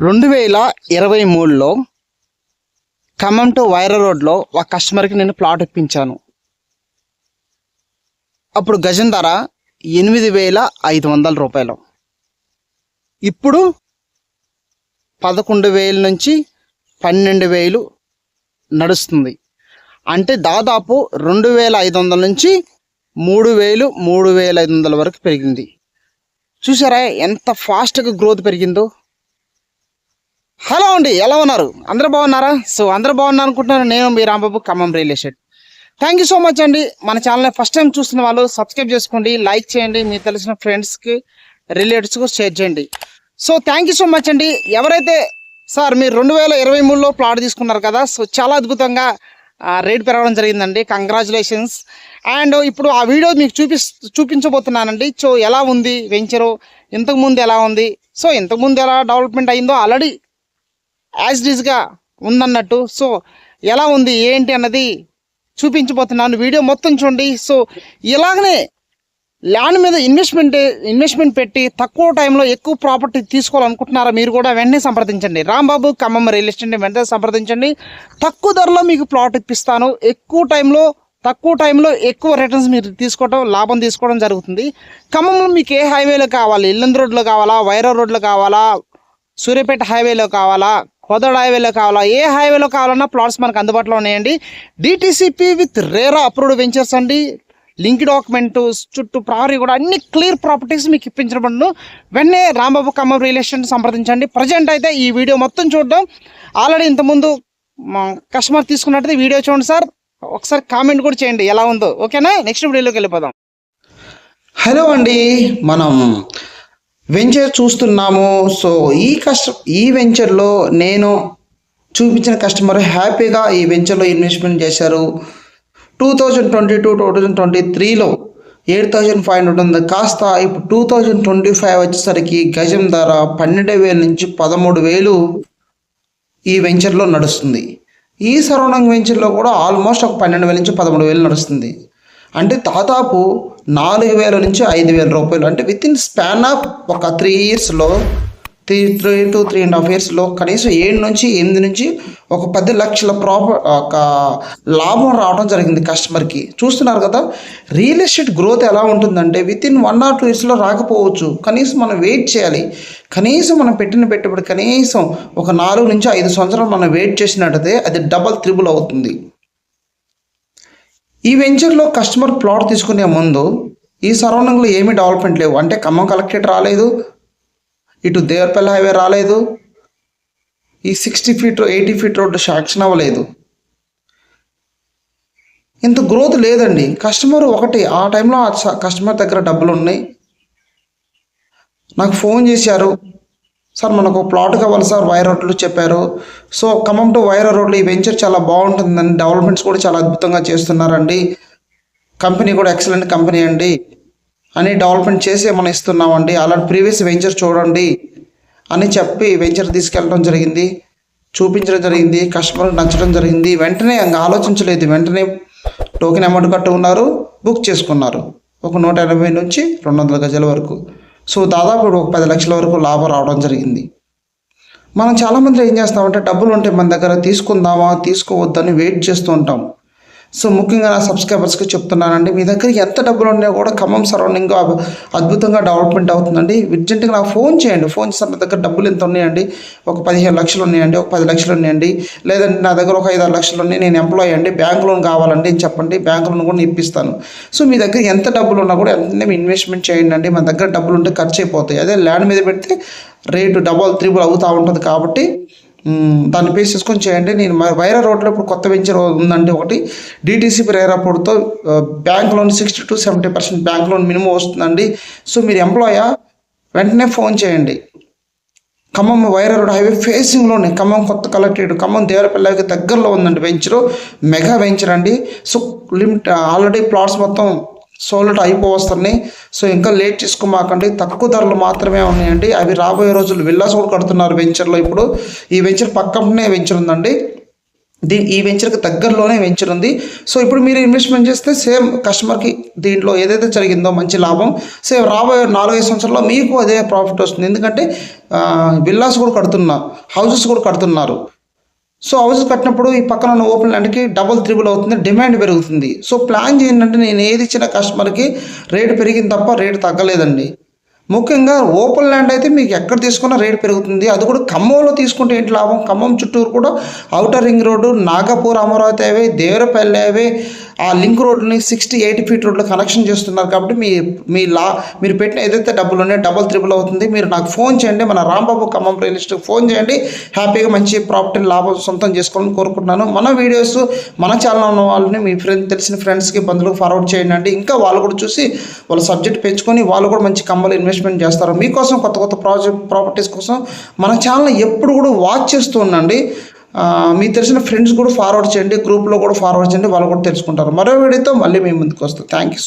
రెండు వేల ఇరవై మూడులో ఖమ్మం టు వైర రోడ్లో ఒక కస్టమర్కి నేను ప్లాట్ ఇప్పించాను. అప్పుడు గజం ధర ఎనిమిది వేల ఐదు వందల రూపాయలు. ఇప్పుడు పదకొండు వేల నుంచి పన్నెండు వేలు నడుస్తుంది. అంటే దాదాపు రెండు వేల ఐదు వందల నుంచి మూడు వేలు మూడు వేల ఐదు వందల వరకు పెరిగింది. చూసారా ఎంత ఫాస్ట్గా గ్రోత్ పెరిగిందో? హలో అండి ఎలా ఉన్నారు? అందరూ బాగున్నారా? సో అందరూ బాగున్నారు అనుకుంటున్నాను నేను మీ Rambabu Khammam real estate. Thank you so much అండి. మన ఛానల్ని ఫస్ట్ టైం చూస్తున్న వాళ్ళు సబ్స్క్రైబ్ చేసుకోండి లైక్ చేయండి మీకు తెలిసిన ఫ్రెండ్స్కి రిలేటివ్స్కి షేర్ చేయండి. So thank you so much అండి. ఎవరైతే సార్ మీరు రెండు వేల ఇరవై మూడులో ప్లాట్ తీసుకున్నారు కదా సో చాలా అద్భుతంగా రేట్ పెరగడం జరిగిందండి. కంగ్రాచులేషన్స్ అండ్ ఇప్పుడు ఆ వీడియో మీకు చూపి చూపించబోతున్నానండి. సో ఎలా ఉంది వెంచరు ఇంతకుముందు ఎలా ఉంది? సో ఇంతకుముందు ఎలా డెవలప్మెంట్ అయిందో ఆల్రెడీ యాజ్ డిజ్గా ఉందన్నట్టు. సో ఎలా ఉంది ఏంటి అన్నది చూపించబోతున్నాను. వీడియో మొత్తం చూడండి. సో ఇలాగనే ల్యాండ్ మీద ఇన్వెస్ట్మెంట్ ఇన్వెస్ట్మెంట్ పెట్టి తక్కువ టైంలో ఎక్కువ ప్రాపర్టీ తీసుకోవాలనుకుంటున్నారా మీరు కూడా వెంటనే సంప్రదించండి. రాంబాబు ఖమ్మం రియల్ ఎస్టేట్ వెంటనే సంప్రదించండి. తక్కువ ధరలో మీకు ప్లాట్ ఇప్పిస్తాను. ఎక్కువ టైంలో తక్కువ టైంలో ఎక్కువ రిటర్న్స్ మీరు తీసుకోవడం లాభం తీసుకోవడం జరుగుతుంది. ఖమ్మంలో మీకు ఏ హైవేలో కావాలి? ఇల్లందు రోడ్లో కావాలా? వైరా రోడ్లో కావాలా? సూర్యాపేట హైవేలో కావాలా? కోదాడు హైవేలో కావాలా? ఏ హైవేలో కావాలన్నా ప్లాట్స్ మనకు అందుబాటులో ఉన్నాయండి. DTCP with RERA approved ventures అండి. లింక్ డాక్యుమెంట్ చుట్టూ ప్రహరీ కూడా అన్ని క్లియర్ ప్రాపర్టీస్ మీకు ఇప్పించబడును. వెంటనే రాంబాబు ఖమ్మం రిలేషన్ సంప్రదించండి. ప్రజెంట్ అయితే ఈ వీడియో మొత్తం చూడడం ఆల్రెడీ ఇంతకుముందు కస్టమర్ తీసుకున్నట్టయితే వీడియో చూడండి సార్. ఒకసారి కామెంట్ కూడా చేయండి ఎలా ఉందో. ఓకేనా నెక్స్ట్ వీడియోలోకి వెళ్ళిపోదాం. హలో అండి. మనం వెంచర్ చూస్తున్నాము. సో ఈ కష్ట ఈ వెంచర్లో నేను చూపించిన కస్టమర్ హ్యాపీగా ఈ వెంచర్లో ఇన్వెస్ట్మెంట్ చేశారు. Two thousand twenty two two thousand twenty త్రీలో ఎయిట్ థౌజండ్ ఫైవ్ హండ్రెడ్ ఉంది కాస్త ఇప్పుడు టూ థౌజండ్ ట్వంటీ ఫైవ్ వచ్చేసరికి గజం ధర పన్నెండు వేల నుంచి పదమూడు వేలు ఈ వెంచర్లో నడుస్తుంది. ఈ సరౌండింగ్ వెంచర్లో కూడా ఆల్మోస్ట్ ఒక పన్నెండు వేల నుంచి పదమూడు వేలు నడుస్తుంది. అంటే దాదాపు నాలుగు వేల నుంచి ఐదు వేల రూపాయలు. అంటే విత్ ఇన్ స్పాన్ ఆఫ్ ఒక త్రీ ఇయర్స్లో three three to three and half ఇయర్స్లో కనీసం ఏడు నుంచి ఎనిమిది నుంచి ఒక పది లక్షల ప్రాప ఒక లాభం రావడం జరిగింది కస్టమర్కి చూస్తున్నారు కదా రియల్ ఎస్టేట్ గ్రోత్ ఎలా ఉంటుందంటే within one or two ఇయర్స్లో రాకపోవచ్చు. కనీసం మనం వెయిట్ చేయాలి. కనీసం మనం పెట్టిన పెట్టుబడి కనీసం ఒక నాలుగు నుంచి ఐదు సంవత్సరాలు మనం వెయిట్ చేసినట్టయితే అది డబల్ త్రిబుల్ అవుతుంది. ఈ వెంచర్లో కస్టమర్ ప్లాట్ తీసుకునే ముందు ఈ సరౌండింగ్లో ఏమీ డెవలప్మెంట్ లేవు. అంటే ఖమ్మం కలెక్టరేట్ రాలేదు ఇటు దేవరపల్లి హైవే రాలేదు ఈ sixty feet eighty feet road sanction అవ్వలేదు. ఇంత గ్రోత్ లేదండి. కస్టమర్ ఒకటి ఆ టైంలో కస్టమర్ దగ్గర డబ్బులు ఉన్నాయి నాకు ఫోన్ చేశారు. సార్ మనకు ప్లాట్ కావాలి సార్ వైర్ రోడ్లు చెప్పారు. సో ఖమ్మం టు వైర్ రోడ్లు ఈ వెంచర్ చాలా బాగుంటుందండి డెవలప్మెంట్స్ కూడా చాలా అద్భుతంగా చేస్తున్నారండి. కంపెనీ కూడా ఎక్సలెంట్ కంపెనీ అండి. అని డెవలప్మెంట్ చేసి మనం ఇస్తున్నామండి. అలాంటి ప్రీవియస్ వెంచర్ చూడండి అని చెప్పి వెంచర్ తీసుకెళ్ళడం జరిగింది. చూపించడం జరిగింది కస్టమర్కి నచ్చడం జరిగింది. వెంటనే ఇంకా ఆలోచించలేదు. వెంటనే టోకెన్ అమౌంట్ కట్టు ఉన్నారు బుక్ చేసుకున్నారు. ఒక నూట ఎనభై నుంచి రెండు వందల గజాల వరకు. సో దాదాపు ఒక పది లక్షల వరకు లాభం రావడం జరిగింది. మనం చాలామంది ఏం చేస్తామంటే డబ్బులు ఉంటే మన దగ్గర తీసుకుందామా తీసుకోవద్దని వెయిట్ చేస్తూ ఉంటాం. సో ముఖ్యంగా నా సబ్స్క్రైబర్స్కి చెప్తున్నానండి మీ దగ్గర ఎంత డబ్బులు ఉన్నా కూడా ఖమ్మం సరౌండింగ్ అద్భుతంగా డెవలప్మెంట్ అవుతుందండి. అర్జెంటుగా నాకు ఫోన్ చేయండి. ఫోన్ చేస్తే నా దగ్గర డబ్బులు ఎంత ఉన్నాయండి? ఒక పదిహేను లక్షలు ఉన్నాయండి ఒక పది లక్షలు ఉన్నాయండి. లేదంటే నా దగ్గర ఒక ఐదు ఆరు లక్షలు ఉన్నాయి నేను ఎంప్లాయ్ అండి. బ్యాంక్ లోన్ కావాలండి అని చెప్పండి? బ్యాంక్ లోన్ కూడా ఇప్పిస్తాను. సో మీ దగ్గర ఎంత డబ్బులు ఉన్నా కూడా ఎంత ఇన్వెస్ట్మెంట్ చేయండి అండి. మన దగ్గర డబ్బులు ఉంటే ఖర్చు అయిపోతాయి. అదే ల్యాండ్ మీద పెడితే రేటు డబల్ త్రిబుల్ అవుతూ ఉంటుంది కాబట్టి దాన్ని బేస్ చేసుకొని చేయండి. నేను వైరా రోడ్లో ఇప్పుడు కొత్త వెంచర్ ఉందండి ఒకటి. DTCP రేరాపోర్ట్తో bank loan sixty to seventy percent bank loan minimum వస్తుందండి. సో మీరు ఎంప్లాయా వెంటనే ఫోన్ చేయండి. ఖమ్మం వైరా రోడ్ హైవే ఫేసింగ్లోనే ఖమ్మం కొత్త కలెక్టరేట్ ఖమ్మం దేవరపల్లికి దగ్గరలో ఉందండి వెంచరు మెగా వెంచర్ అండి. సో లిమిట్ ఆల్రెడీ ప్లాట్స్ మొత్తం సోలట్ అయిపోవస్తున్నాయి సో ఇంకా లేట్ చేసుకోమాకండి తక్కువ ధరలు మాత్రమే ఉన్నాయండి. అవి రాబోయే రోజులు విల్లాస్ కూడా కడుతున్నారు వెంచర్లో ఇప్పుడు. ఈ వెంచర్ పక్కనే వెంచర్ ఉందండి. దీ ఈ వెంచర్కి దగ్గరలోనే వెంచర్ ఉంది. సో ఇప్పుడు మీరు ఇన్వెస్ట్మెంట్ చేస్తే సేమ్ కస్టమర్కి దీంట్లో ఏదైతే జరిగిందో మంచి లాభం. సేమ్ రాబోయే నాలుగైదు సంవత్సరాల్లో మీకు అదే ప్రాఫిట్ వస్తుంది. ఎందుకంటే విల్లాస్ కూడా కడుతున్నారు హౌసెస్ కూడా కడుతున్నారు. సో హౌసెస్ కట్టినప్పుడు ఈ పక్కన ఉన్న ఓపెన్ ల్యాండ్కి డబుల్ త్రిబుల్ అవుతుంది డిమాండ్ పెరుగుతుంది. సో ప్లాన్ చేయండి నేను ఏది ఇచ్చిన కస్టమర్కి రేటు పెరిగింది తప్ప రేటు తగ్గలేదండి. ముఖ్యంగా ఓపెన్ ల్యాండ్ అయితే మీకు ఎక్కడ తీసుకున్నా రేటు పెరుగుతుంది. అది కూడా ఖమ్మంలో తీసుకుంటే ఏంటి లాభం? ఖమ్మం చుట్టూరు కూడా outer ring road Nagpur Amaravati అవే దేవరపల్లి అవే ఆ లింక్ రోడ్ని సిక్స్టీ ఎయిటీ ఫీట్ రోడ్లో కనెక్షన్ చేస్తున్నారు కాబట్టి మీ మీ లా మీరు పెట్టిన ఏదైతే డబ్బులు ఉన్నాయో డబల్ త్రిబుల్ అవుతుంది. మీరు నాకు ఫోన్ చేయండి మన Rambabu Khammam real estate phone చేయండి. హ్యాపీగా మంచి ప్రాపర్టీని లాభం సొంతం చేసుకోవాలని కోరుకుంటున్నాను. మన వీడియోస్ మన ఛానల్ ఉన్న వాళ్ళని మీ ఫ్రెండ్ తెలిసిన ఫ్రెండ్స్కి బంధువులకు ఫార్వర్డ్ చేయండి అండి. ఇంకా వాళ్ళు కూడా చూసి వాళ్ళ సబ్జెక్ట్ పెంచుకొని వాళ్ళు కూడా మంచి కమ్మలు ఇన్వెస్ట్మెంట్ చేస్తారు. మీకోసం కొత్త కొత్త ప్రాజెక్ట్ ప్రాపర్టీస్ కోసం మన ఛానల్ ఎప్పుడు కూడా వాచ్ చేస్తూ ఉండండి. మీకు తెలిసిన ఫ్రెండ్స్ కూడా ఫార్వర్డ్ చేయండి గ్రూప్లో కూడా ఫార్వర్డ్ చేయండి వాళ్ళు కూడా తెలుసుకుంటారు. మరో వీడియోతో మళ్ళీ మీ ముందుకు వస్తాం. Thank you